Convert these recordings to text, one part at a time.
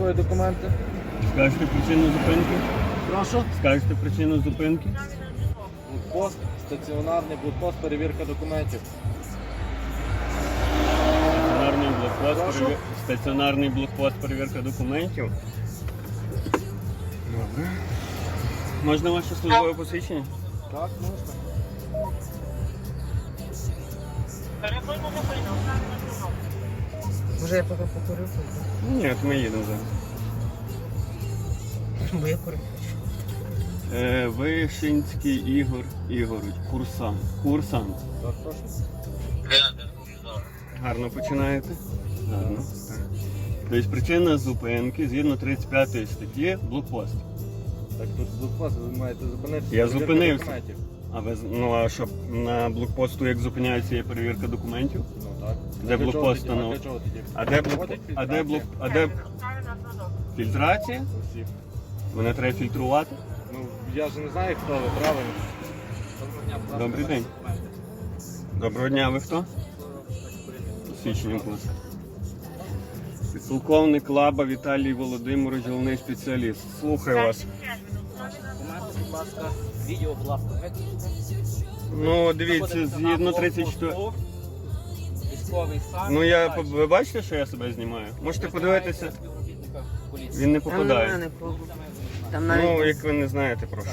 свої документи. Скажете причину зупинки? Прошу. Скажете причину зупинки? Блокпост, стаціонарний блокпост, перевірка документів. Стаціонарний блокпост, Прошу? перевір... стаціонарний блокпост, перевірка документів. Добре. Можна ваше службове посвідчення? Так, можна. Може я поки покурю, Ні, от ми їдемо зараз. бо я курю хочу. Е, Вишинський Ігор Ігорович, курсант. Курсант. Гарно починаєте? Гарно. Так. Тобто причина зупинки згідно 35 статті блокпост. Так, тут блокпост, ви маєте зупинитися. Я перевірка зупинився. документів. А ви з- ну а що на блокпосту як зупиняється є перевірка документів? Ну. Де А для блокпост тоді? А де блок а де блок а де фільтрація? Усі. Мене треба фільтрувати? Ну, я ж не знаю, хто ви, правильно. Добрий день. Доброго дня, ви хто? Будь ласка. Підполковник Лаба Віталій Володимирович, головний спеціаліст. Слухаю вас. Документи, будь ласка, відео, будь ласка, Ну, дивіться, згідно 34. Військовий стан. Ну я ви бачите, що я себе знімаю? Можете подивитися. Він не Там попадає. немає нікого. Там Ну, як ви не знаєте просто.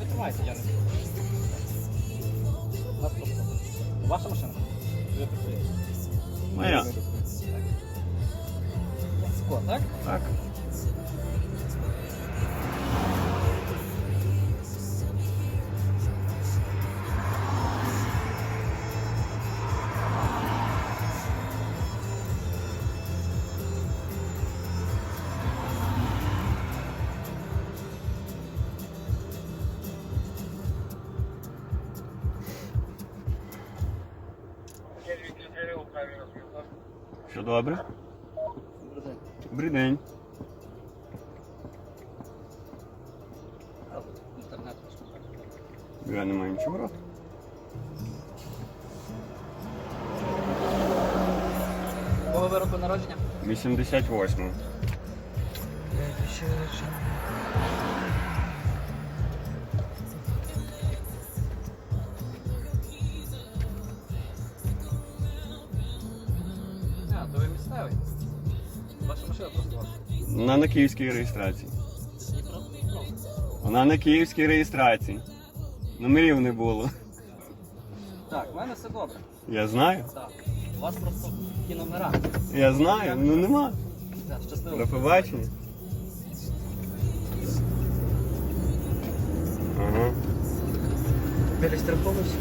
Ви тримайте, я не Вас просто. Ваша машина? Ви працюєте? Моя. Ско, так? Так. Все добре? Добрий день. Інтернет. Я не маю нічого брати. Кого ви року народження? 88. Я ще А, то ви місцевий. Ваша машина просто ваша. Вона на київській реєстрації. Дніпро? Вона на київській реєстрації. Номерів не було. Так, в мене все добре. Я знаю. Так. У вас просто ті номера. Я знаю, ну нема. Так, щасливо. До побачення. Ага. Перестраховуйся.